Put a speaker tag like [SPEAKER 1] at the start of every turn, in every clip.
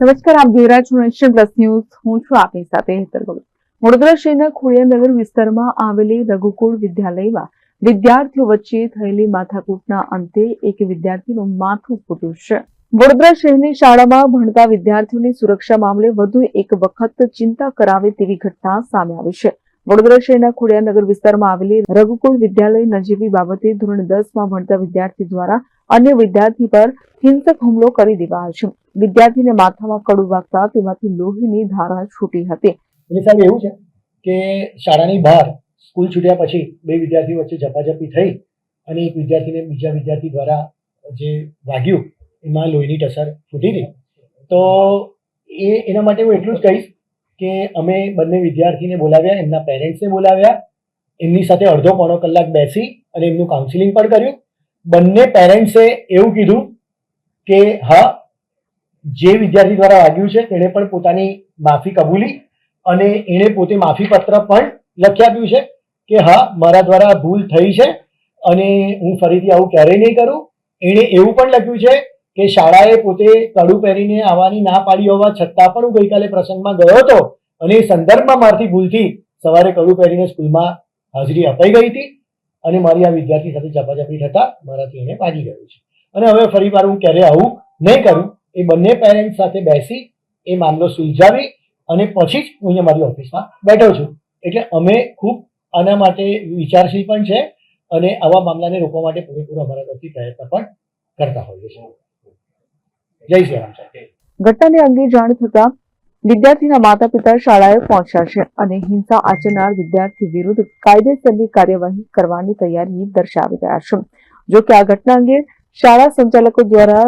[SPEAKER 1] નમસ્કાર, આપ જોઈ રહ્યા છો નેશન પ્લસ ન્યૂઝ. હું છું આપની સાથે હેતર ગોલ વડોદરા શહેરના ખોડિયાનગર વિસ્તારમાં આવેલી રઘુકુળ વિદ્યાલયમાં વિદ્યાર્થીઓ વચ્ચે થયેલી માથાકૂટના અંતે એક વિદ્યાર્થીનું માથું ફૂટ્યું છે. વડોદરા શહેરની શાળામાં ભણતા વિદ્યાર્થીઓની સુરક્ષા મામલે વધુ એક વખત ચિંતા કરાવે તેવી ઘટના સામે આવી છે. વડોદરા શહેરના ખોડિયાનગર વિસ્તારમાં આવેલી રઘુકુળ વિદ્યાલય નજીવી બાબતે ધોરણ દસમાં ભણતા વિદ્યાર્થી દ્વારા અન્ય વિદ્યાર્થી પર હિંસક હુમલો કરી દેવાયો છે. વિદ્યાર્થીને માથામાં કડું વાગતા તેમાંથી લોહીની ધારા છૂટી હતી.
[SPEAKER 2] એટલે સાહેબ એવું છે કે શાળાની બહાર સ્કૂલ છૂટ્યા પછી બે વિદ્યાર્થીઓ વચ્ચે ઝપાઝપી થઈ અને એક વિદ્યાર્થીને બીજા વિદ્યાર્થી દ્વારા જે વાગ્યું એમાં લોહીની ટસર ફૂટી ગઈ. તો એ એના માટે હું એટલું જ કહીશ કે અમે બંને વિદ્યાર્થીને બોલાવ્યા, એમના પેરેન્ટ્સને બોલાવ્યા, એમની સાથે અડધો પોણો કલાક બેસી અને એમનું કાઉન્સિલિંગ પણ કર્યું. બંને પેરેન્ટ્સે એવું કીધું કે હા જે વિદ્યાર્થી દ્વારા વાગ્યું છે, તેણે પણ પોતાની માફી કબૂલી અને એણે પોતે માફી પત્ર પણ લખી આપ્યું છે કે હા, મારા દ્વારા ભૂલ થઈ છે અને હું ફરીથી આવું ક્યારેય નહીં કરું. એણે એવું પણ લખ્યું છે કે શાળાએ પોતે કડું પહેરીને આવવાની ના પાડી હોવા છતાં પણ હું ગઈકાલે પ્રસંગમાં ગયો હતો અને એ સંદર્ભમાં મારથી ભૂલથી સવારે કડું પહેરીને સ્કૂલમાં હાજરી અપાઈ ગઈ હતી અને મારી આ વિદ્યાર્થી સાથે ઝપાઝપી થતા મારાથી એને ભાગી ગયું છે. અને હવે ફરી વાર હું ક્યારે આવું નહીં કરું એ બંને પેરેન્ટ્સ સાથે બેસી એ મામલો સુલઝાવી અને પછી જ હું અહીંયા મારી ઓફિસમાં બેઠો છું. એટલે અમે ખૂબ આના માટે વિચારશીલ પણ છે અને આવા મામલાને રોકવા માટે પૂરેપૂરો અમારા તરફથી પ્રયત્ન પણ કરતા હોઈએ છીએ. જય શ્રી રામ
[SPEAKER 1] ઘટનાને અંગે જાણ થતા વિદ્યાર્થીના માતા પિતા શાળાએ પહોંચ્યા છે અને હિંસા આચરનાર વિદ્યાર્થી વિરુદ્ધ કાયદેસરની કાર્યવાહી કરવાની તૈયારી દર્શાવી રહ્યા છે. જો કે આ ઘટના અંગે શાળા સંચાલકો દ્વારા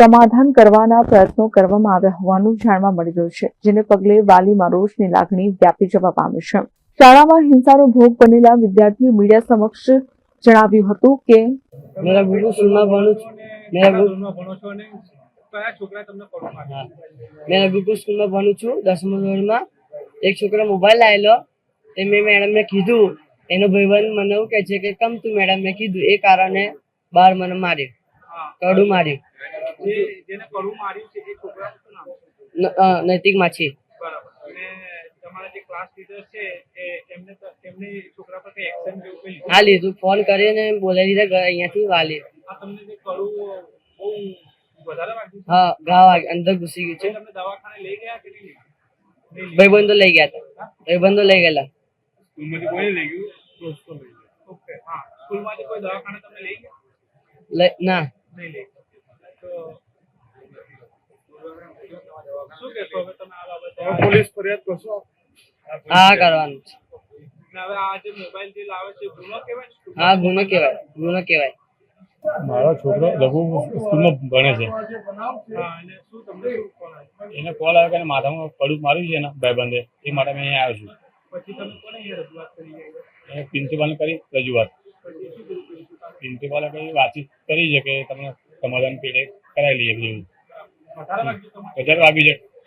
[SPEAKER 1] સમાધાન કરવાના પ્રયત્નો કરવામાં આવ્યા હોવાનું જાણવા મળી રહ્યું છે જેને પગલે વાલીમાં રોષની લાગણી વ્યાપી જવા પામી છે. શાળામાં હિંસાનો ભોગ બનેલા વિદ્યાર્થીએ મીડિયા સમક્ષ જણાવ્યું હતું કે
[SPEAKER 3] ભણું છું.
[SPEAKER 4] મેરા ધોરણમાં. એક છોકરો મોબાઈલ લાવેલો એ મેં મેડમ મેડમને કીધું. એનો ભાઈબંધ મને એવું કે છે કે કમ તું મેડમ મેં કીધું. એ કારણે બાર મને માર્યું. કડું માર્યું.
[SPEAKER 3] જેને કડું માર્યું છે એ છોકરાનું નામ છે?
[SPEAKER 4] ન- અ, નૈતિક માછી.
[SPEAKER 3] બરાબર. તમારા જે ક્લાસ ટીચર છે એ એમને એમને છોકરા પર કઈ એક્શન જેવું કઈ લીધું?
[SPEAKER 4] હા લીધું. ફોન કરીને બોલાવી દીધા અહીંયાથી વાલી
[SPEAKER 3] આ તમને જે કડું બહુ વધારે વાગ્યું
[SPEAKER 4] હા ઘા વાગ- અંદર ઘૂસી ગયું છે.
[SPEAKER 3] દવાખાને લઈ ગયા કે નહીં
[SPEAKER 4] ભાઈબંધો લઈ ગયા હતા. ભાઈબંધો લઈ ગયેલા.
[SPEAKER 3] સ્કૂલમાંથી કોઈ લઈ ગયું? દોસ્તો લઈ ગયા ઓકે હા. સ્કૂલમાંથી કોઈ દવાખાને તમને લઈ ગયા?
[SPEAKER 4] ના.
[SPEAKER 3] નહીં લઈ ગયા તો શું કહેશો હવે તમે આ બાબતે પોલીસ ફરિયાદ કરશો.
[SPEAKER 4] હા કરવાનું છે.
[SPEAKER 3] હવે આ જે મોબાઈલ જે લાવે છે ગુનો કહેવાય
[SPEAKER 4] હા ગુનો કહેવાય ગુનો કહેવાય.
[SPEAKER 5] મારો છોકરો લઘુ સ્કૂલમાં ભણે છે.
[SPEAKER 3] હા અને શું તમને શું કોલ આવ્યો?
[SPEAKER 5] એને કોલ આવ્યો કે માથામાં કડું માર્યું છે ને ભાઈબંધે. એ માટે મેં અહીંયા આવ્યો છું.
[SPEAKER 3] પછી તમે કોને રજૂઆત કરી
[SPEAKER 5] રજૂઆત.
[SPEAKER 3] પ્રિન્સિપાલે?
[SPEAKER 5] પ્રિન્સિપાલે કઈ વાતચીત કરી છે કે તમને સમાધાન પેટે કરાવી લઈએ બધું
[SPEAKER 3] વાગ્યું
[SPEAKER 5] વાગ્યું છે.